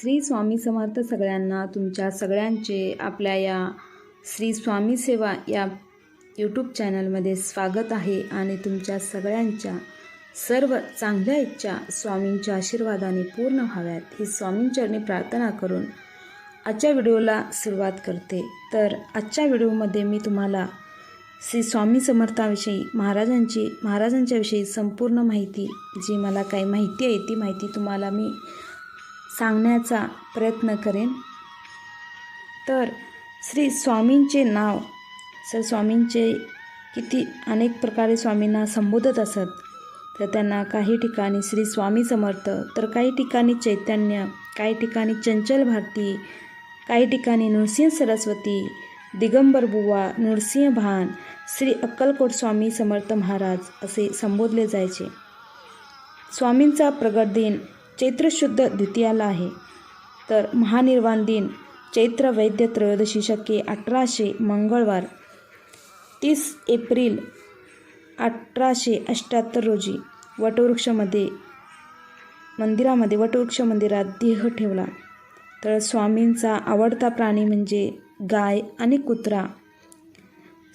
श्री स्वामी समर्थ सगळ्यांना तुमच्या सगळ्यांचे आपल्या या श्री स्वामी सेवा या यूट्यूब चॅनलमध्ये स्वागत आहे आणि तुमच्या सगळ्यांच्या सर्व चांगल्या इच्छा स्वामींच्या आशीर्वादाने पूर्ण व्हाव्यात. ही स्वामींचरणी प्रार्थना करून आजच्या व्हिडिओला सुरुवात करते. तर आजच्या व्हिडिओमध्ये मी तुम्हाला श्री स्वामी समर्थाविषयी महाराजांची महाराजांच्याविषयी संपूर्ण माहिती जी मला काही माहिती आहे ती माहिती तुम्हाला मी सांगण्याचा प्रयत्न करेन. तर श्री स्वामींचे नाव सर स्वामींचे किती अनेक प्रकारे स्वामींना संबोधत असत तर त्यांना काही ठिकाणी श्री स्वामी समर्थ तर काही ठिकाणी चैतन्य काही ठिकाणी चंचल भारती काही ठिकाणी नृसिंह सरस्वती दिगंबर बुवा नृसिंह भान श्री अक्कलकोट स्वामी समर्थ महाराज असे संबोधले जायचे. स्वामींचा प्रगट दिन चैत्रशुद्ध द्वितीयाला आहे. तर महानिर्वाण दिन चैत्र वैद्य त्रयोदशी शके अठराशे मंगळवार तीस एप्रिल अठराशे अष्ट्याहत्तर रोजी वटवृक्षमध्ये मंदिरामध्ये वटवृक्ष मंदिरात देह ठेवला. तर स्वामींचा आवडता प्राणी म्हणजे गाय आणि कुत्रा.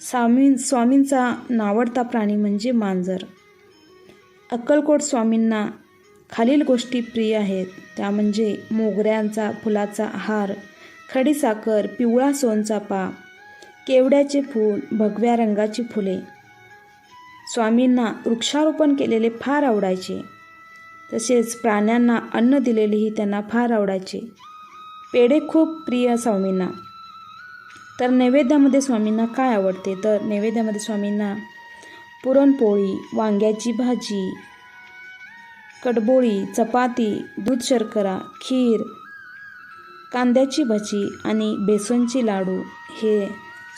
स्वामी स्वामींचा नावडता प्राणी म्हणजे मांजर. अक्कलकोट स्वामींना खालील गोष्टी प्रिय आहेत. त्या म्हणजे मोगऱ्यांचा फुलाचा हार खडीसाखर पिवळा सोनचापा केवड्याचे फूल भगव्या रंगाची फुले. स्वामींना वृक्षारोपण केलेले फार आवडायचे. तसेच प्राण्यांना अन्न दिलेलेही त्यांना फार आवडायचे. पेढे खूप प्रिय स्वामींना. तर नैवेद्यामध्ये स्वामींना काय आवडते? तर नैवेद्यामध्ये स्वामींना पुरणपोळी वांग्याची भाजी कडबोळी चपाती दूध शर्करा खीर कांद्याची भजी आणि बेसनची लाडू हे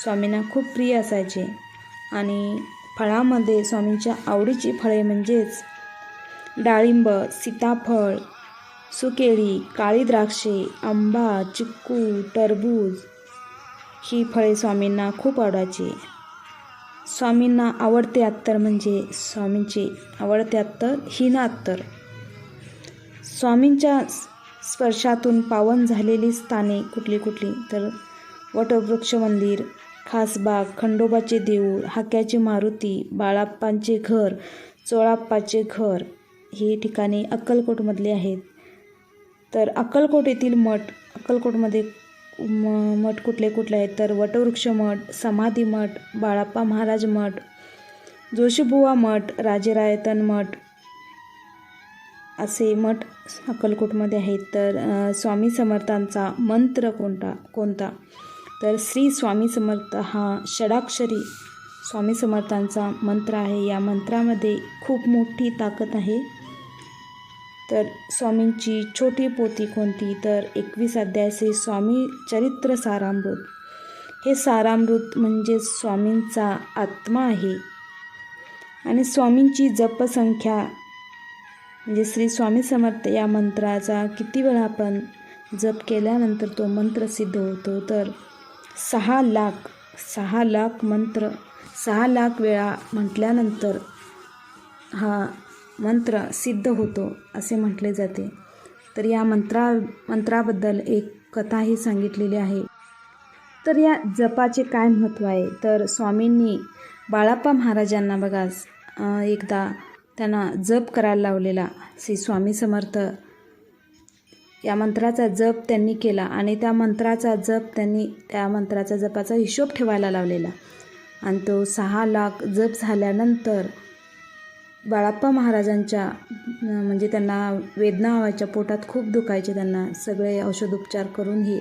स्वामींना खूप प्रिय असायचे. आणि फळामध्ये स्वामींच्या आवडीची फळे म्हणजेच डाळिंब सीताफळ सुकेळी काळी द्राक्षे आंबा चिक्कू टरबूज ही फळे स्वामींना खूप आवडायची. स्वामींना आवडते अत्तर म्हणजे स्वामींचे आवडते अत्तर हिना अत्तर. स्वामींच्या स्पर्शातून पावन झालेली स्थाने कुठली कुठली? तर वटवृक्ष मंदिर खासबाग खंडोबाचे देऊळ हाक्याची मारुती बाळाप्पांचे घर चोळाप्पाचे घर ही ठिकाणे अक्कलकोटमधली आहेत. तर अक्कलकोट येथील मठ अक्कलकोटमध्ये म मठ कुठले कुठले आहेत? तर वटवृक्ष मठ समाधी मठ बाळाप्पा महाराज मठ जोशीबुवा मठ राजेरायतन मठ असे मठ अक्कलकोटमध्ये आहेत. तर स्वामी समर्थांचा मंत्र कोणता? कोणता? तर श्री स्वामी समर्थ हा षडाक्षरी स्वामी समर्थांचा मंत्र आहे. या मंत्रामध्ये खूप मोठी ताकद आहे. तर स्वामींची छोटी पोती कोणती? तर एकवीस अध्यायाचे स्वामी चरित्र सारामृत. हे सारामृत म्हणजे स्वामींचा आत्मा आहे. आणि स्वामींची जपसंख्या म्हणजे श्री स्वामी समर्थ या मंत्राचा किती वेळा आपण जप केल्यानंतर तो मंत्र सिद्ध होतो? तर सहा लाख सहा लाख मंत्र सहा लाख वेळा म्हटल्यानंतर हा मंत्र सिद्ध होतो असे म्हटले जाते. तर या मंत्रा मंत्राबद्दल एक कथाही सांगितलेली आहे. तर या जपाचे काय महत्त्व आहे? तर स्वामींनी बाळाप्पा महाराजांना बघा एकदा त्यांना जप करायला लावलेला श्री स्वामी समर्थ. या मंत्राचा जप त्यांनी केला आणि त्या मंत्राचा जप त्यांनी त्या मंत्राचा जपाचा हिशोब ठेवायला लावलेला. आणि तो सहा लाख जप झाल्यानंतर बाळाप्पा महाराजांच्या म्हणजे त्यांना वेदना व्हायच्या पोटात खूप दुखायचे. त्यांना सगळे औषधोपचार करूनही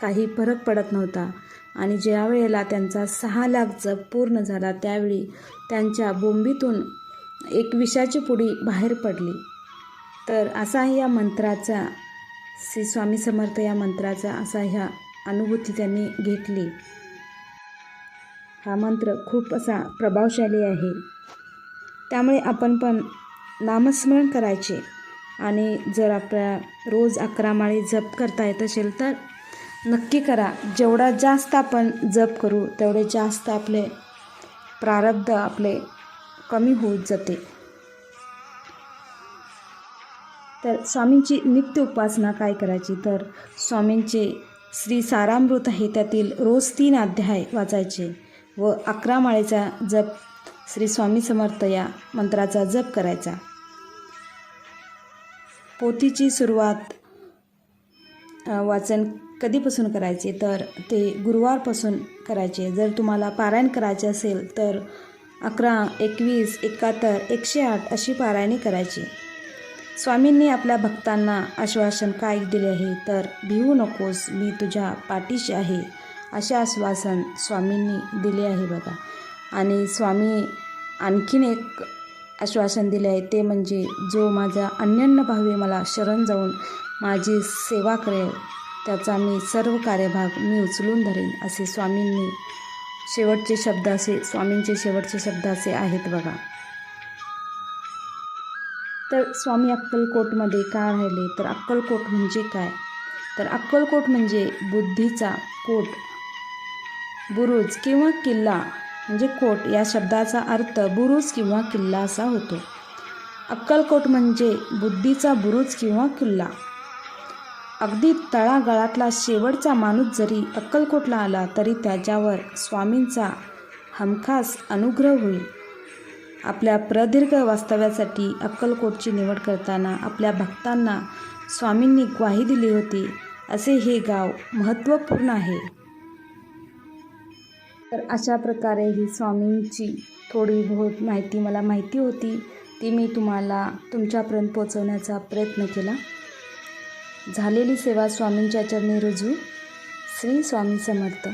काही फरक पडत नव्हता. आणि ज्या वेळेला त्यांचा सहा लाख जप पूर्ण झाला त्यावेळी त्यांच्या बोंबीतून एक विषाची पुडी बाहेर पडली. तर असा या मंत्राचा श्री स्वामी समर्थ या मंत्राचा असा ह्या अनुभूती त्यांनी घेतली. हा मंत्र खूप असा प्रभावशाली आहे. त्यामुळे आपण पण नामस्मरण करायचे. आणि जर आपल्या रोज अकरा माळी जप करता येत असेल तर नक्की करा. जेवढा जास्त आपण जप करू तेवढे जास्त आपले प्रारब्ध आपले कमी होत जाते. तर स्वामींची नित्य उपासना काय करायची? तर स्वामींचे श्री सारामृत आहे त्यातील रोज तीन अध्याय वाचायचे व अकरा माळेचा जप श्री स्वामी समर्थ या मंत्राचा जप करायचा. पोथीची सुरुवात वाचन कधीपासून करायचे? तर ते गुरुवारपासून करायचे. जर तुम्हाला पारायण करायचे असेल तर अकरा एकवीस एकाहत्तर एकशे आठ अशी पारायणी करायची. स्वामींनी आपल्या भक्तांना आश्वासन काय दिले आहे तर भिवू नकोस मी तुझ्या पाठीशी आहे असे आश्वासन स्वामींनी दिले आहे बघा. आणि स्वामी आणखीन एक आश्वासन दिले आहे ते म्हणजे जो माझा अन्यन्न भावे मला शरण जाऊन माझी सेवा करेल त्याचा मी सर्व कार्यभाग मी उचलून धरेन असे स्वामींनी शेवटचे शब्द असे स्वामींचे शेवटचे शब्द असे आहेत बघा. तर स्वामी अक्कलकोटमध्ये का राहिले? तर अक्कलकोट म्हणजे काय? तर अक्कलकोट म्हणजे बुद्धीचा कोट बुरुज किंवा किल्ला. म्हणजे कोट या शब्दाचा अर्थ बुरुज किंवा किल्ला असा होतो. अक्कलकोट म्हणजे बुद्धीचा बुरुज किंवा किल्ला. अगदी तळागाळातला शेवटचा माणूस जरी अक्कलकोटला आला तरी त्याच्यावर स्वामींचा हमखास अनुग्रह होईल. आपल्या प्रदीर्घ वास्तव्यासाठी अक्कलकोटची निवड करताना आपल्या भक्तांना स्वामींनी ग्वाही दिली होती. असे हे गाव महत्त्वपूर्ण आहे. तर अशा प्रकारे ही स्वामींची थोडी बहुत माहिती मला माहिती होती. ती मी तुम्हाला तुमच्यापर्यंत पोचवण्याचा प्रयत्न केला. झालेली सेवा स्वामींच्या चरणी रुजू श्री स्वामी समर्थ.